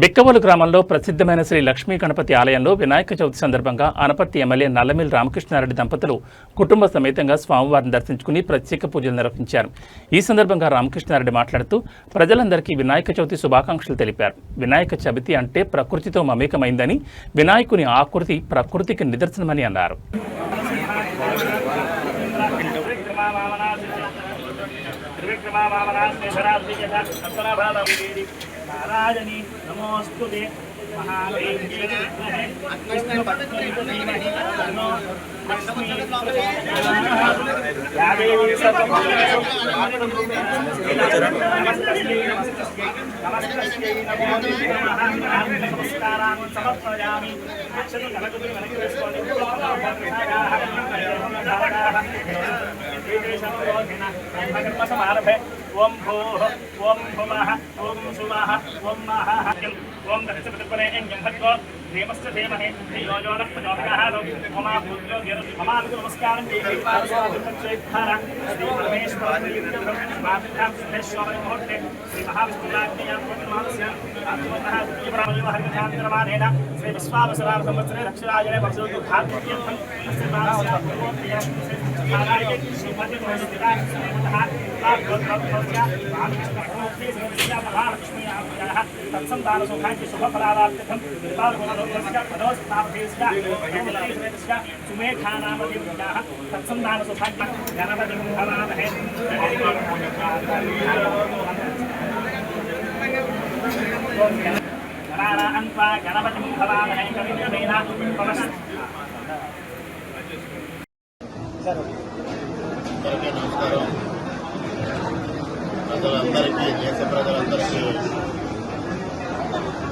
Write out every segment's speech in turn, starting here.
బిక్కవోలు గ్రామంలో ప్రసిద్ధమైన శ్రీ లక్ష్మీ గణపతి ఆలయంలో వినాయక చవితి సందర్భంగా అనపర్తి ఎమ్మెల్యే నల్లమిల్ రామకృష్ణారెడ్డి దంపతులు కుటుంబ సమేతంగా స్వామివారిని దర్శించుకుని ప్రత్యేక పూజలు నిర్వహించారు. ఈ సందర్భంగా రామకృష్ణారెడ్డి మాట్లాడుతూ ప్రజలందరికీ వినాయక చవితి శుభాకాంక్షలు తెలిపారు. వినాయక చవితి అంటే ప్రకృతితో మమేకమైందని వినాయకుని ఆకృతి ప్రకృతికి నిదర్శనమని అన్నారు. నారాయణి నమోస్తు నమస్కారాన్ని సమర్పయామి అక్షతలు కలకులు వెనక్కి వేసుకోండి సమారభే ओम भूः ओम भुवः ओम सुवः ओम महः। ओम दक्षपतिपरे ब्रह्मत्व धीमश्च धीमहि धियो यो न प्रचोदयात् मम भूत्यो ममानुकु नमस्कारं। श्रीपरमेश्वर श्रीमहाविष्णुराज्ञे श्रीमहाविष्णुराज्ञेयमानस्य आत्मतः श्री विश्वावसरार संवत्सरे दक्षिणायने సంవత్సరే రక్షరాజనే వర్షోత్తు భారతీయం శ్రీ మానస్య పూర్వోత్తయ శ్రీమతి గణపతి భవామహే కవిమైన అందరికీ నమస్కారం. ప్రజలందరికీ దేశ ప్రజలందరికీ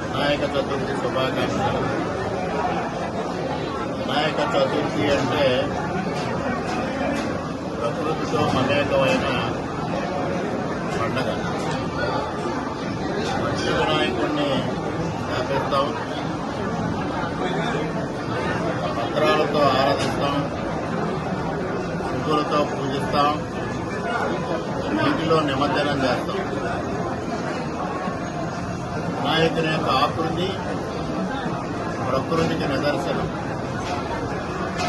వినాయక చతుర్థి శుభాకాంక్షలు. వినాయక చతుర్థి అంటే ప్రకృతితో మమేకమైన పండగ. మంచి వినాయకుడిని స్థాపిస్తాం పత్రాలతో ఆరాధిస్తాం పువ్వులతో పూజిస్తాం నీటిలో నిమజ్జనం చేస్తాం. వినాయకుని యొక్క ఆకృతి ప్రకృతికి నిదర్శనం.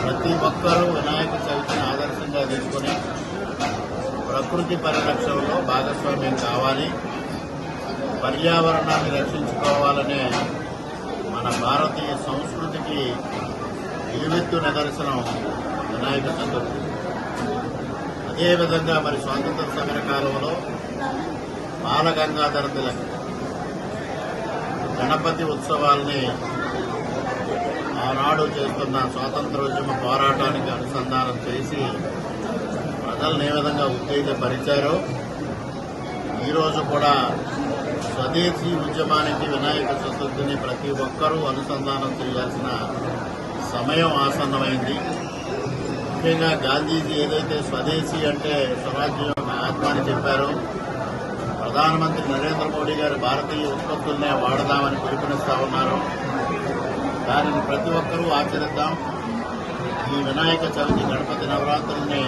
ప్రతి ఒక్కరూ వినాయక చవితిని ఆదర్శంగా తీసుకుని ప్రకృతి పరిరక్షణలో భాగస్వామ్యం కావాలి. పర్యావరణాన్ని రక్షించుకోవాలనే మన భారతీయ సంస్కృతికి నిలువెత్తు నిదర్శనం వినాయక చతుర్థి. అదేవిధంగా మరి స్వాతంత్ర సమర కాలంలో బాలగంగాధర తిలక్ గణపతి ఉత్సవాల్ని ఆనాడు చేస్తున్న స్వాతంత్రోద్యమ పోరాటానికి అనుసంధానం చేసి ప్రజలను ఏ విధంగా ఉత్తేజపరిచారో ఈరోజు కూడా స్వదేశీ ఉద్యమానికి వినాయక చతుర్థిని ప్రతి ఒక్కరూ అనుసంధానం చేయాల్సిన సమయం ఆసన్నమైంది. ముఖ్యంగా గాంధీజీ ఏదైతే స్వదేశీ అంటే స్వరాజ్యం ఆత్మ అని చెప్పారో ప్రధానమంత్రి నరేంద్ర మోడీ గారు భారతీయ ఉత్పత్తులనే వాడదామని పిలుపునిస్తా ఉన్నారు. దానిని ప్రతి ఒక్కరూ ఆచరిద్దాం. ఈ వినాయక చవితి గణపతి నవరాత్రుల్ని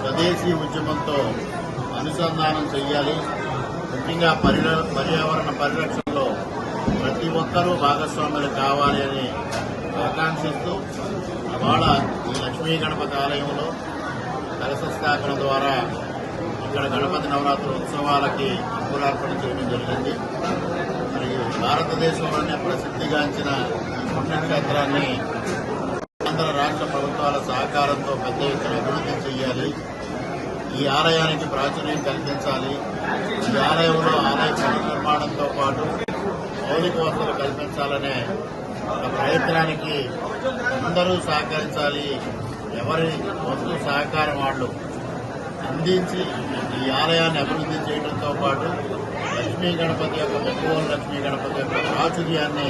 స్వదేశీ ఉద్యమంతో అనుసంధానం చేయాలి ముఖ్యంగా పర్య- పర్యావరణ పరిరక్షణలో ప్రతి ఒక్కరూ భాగస్వాములు కావాలి అని ఆకాంక్షిస్తూ లక్ష్మీ గణపతి ఆలయంలో కలశస్థాపన ద్వారా ఇక్కడ గణపతి నవరాత్రి ఉత్సవాలకి అంకురార్పణ చేయడం జరిగింది. మరియు భారతదేశంలోనే ప్రసిద్ధిగాంచిన పుణ్యక్షేత్రాన్ని ఆంధ్ర రాష్ట్ర ప్రభుత్వాల సహకారంతో పెద్ద ఎత్తున అభివృద్ధి చేయాలి ఈ ఆలయానికి ప్రాచుర్యం కల్పించాలి. ఈ ఆలయంలో ఆలయ నిర్మాణంతో పాటు మౌలిక వసతులు కల్పించాలనే ప్రయత్నానికి అందరూ సహకరించాలి. ఎవరి వంతు సహకారం వాళ్ళు అందించి ఈ ఆలయాన్ని అభివృద్ధి చేయడంతో పాటు లక్ష్మీ గణపతి యొక్క మెక్కువల లక్ష్మీ గణపతి యొక్క ప్రాచుర్యాన్ని